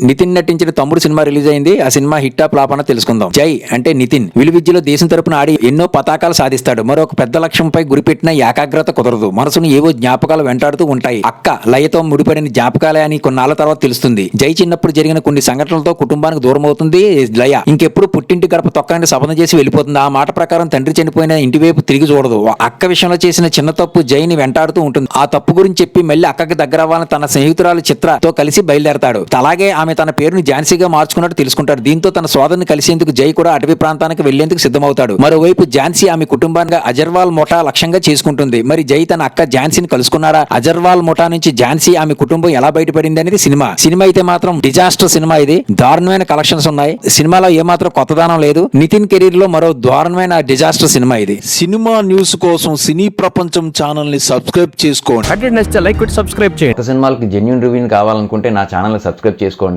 నితిన్ నటించిన తమ్ముడు cinema release అయింది. ఆ సినిమా హిట్ ఆఫ్ ఫ్లాప్ అన్న తెలుసుకుందాం. జై అంటే నితిన్. విలువిద్యలో దేశం తరపున ఆడి ఎన్నో పతాకాలు సాధిస్తాడు. మరొక పెద్ద లక్ష్యంపై గురిపెట్టిన ఏకాగ్రత కుదరదు. మనసును ఏవో జ్ఞాపకాలు వెంటాడుతూ ఉంటాయి. అక్క లయతో ముడిపడిన జ్ఞాపకాలే అని కొన్నాళ్ళ తర్వాత తెలుస్తుంది. జై చిన్నప్పుడు జరిగిన కొన్ని సంఘటనలతో కుటుంబానికి దూరం అవుతుంది లయ ఇంకెప్పుడు పుట్టింటి గడప తొక్కని శపథం చేసి వెళ్ళిపోతుంది. ఆ మాట ప్రకారం తండ్రి చనిపోయిన ఇంటి వైపు తిరిగి చూడదు. అక్క విషయంలో చేసిన చిన్న తప్పు జైని వెంటాడుతూ ఉంటుంది. ఆ తప్పు గురించి చెప్పి మళ్ళీ అక్కకి దగ్గర అవ్వాలని తన స్నేహితురాలు చిత్రతో కలిసి బయలుదేరతాడు. అలాగే ఆమె తన పేరుని ఝాన్సీగా మార్చుకున్నట్టు తెలుసుకుంటాడు. దీంతో తన సోదరుని కలిసేందుకు జై కూడా అటవీ ప్రాంతానికి వెళ్ళేందుకు సిద్ధమవుతాడు. మరోవైపు ఝాన్సీ ఆమె కుటుంబాన్ని అజర్వాల్ ముఠా లక్ష్యంగా చేసుకుంటుంది. మరి జై తన అక్క ఝాన్సీని కలుసుకున్నాడా అజర్వాల్ ముఠా నుంచి ఝాన్సీ ఆమె కుటుంబం ఎలా బయటపడింది అనేది సినిమా. సినిమా అయితే మాత్రం డిజాస్టర్ సినిమా ఇది. దారుణమైన కలెక్షన్స్ ఉన్నాయి. సినిమాలో ఏమాత్రం కొత్తదనం లేదు. నితిన్ కెరీర్లో మరో దారుణమైన డిజాస్టర్ సినిమా ఇది. సినిమా న్యూస్ కోసం సినీ ప్రపంచం ఛానల్ని సబ్స్క్రైబ్ చేసుకోండి. నచ్చితే లైక్ సబ్స్క్రైబ్ చేయండి. సినిమాలకి జెన్యున్ రివ్యూని కావాలనుకుంటే నా ఛానల్ సబ్స్క్రైబ్ చేసుకోండి.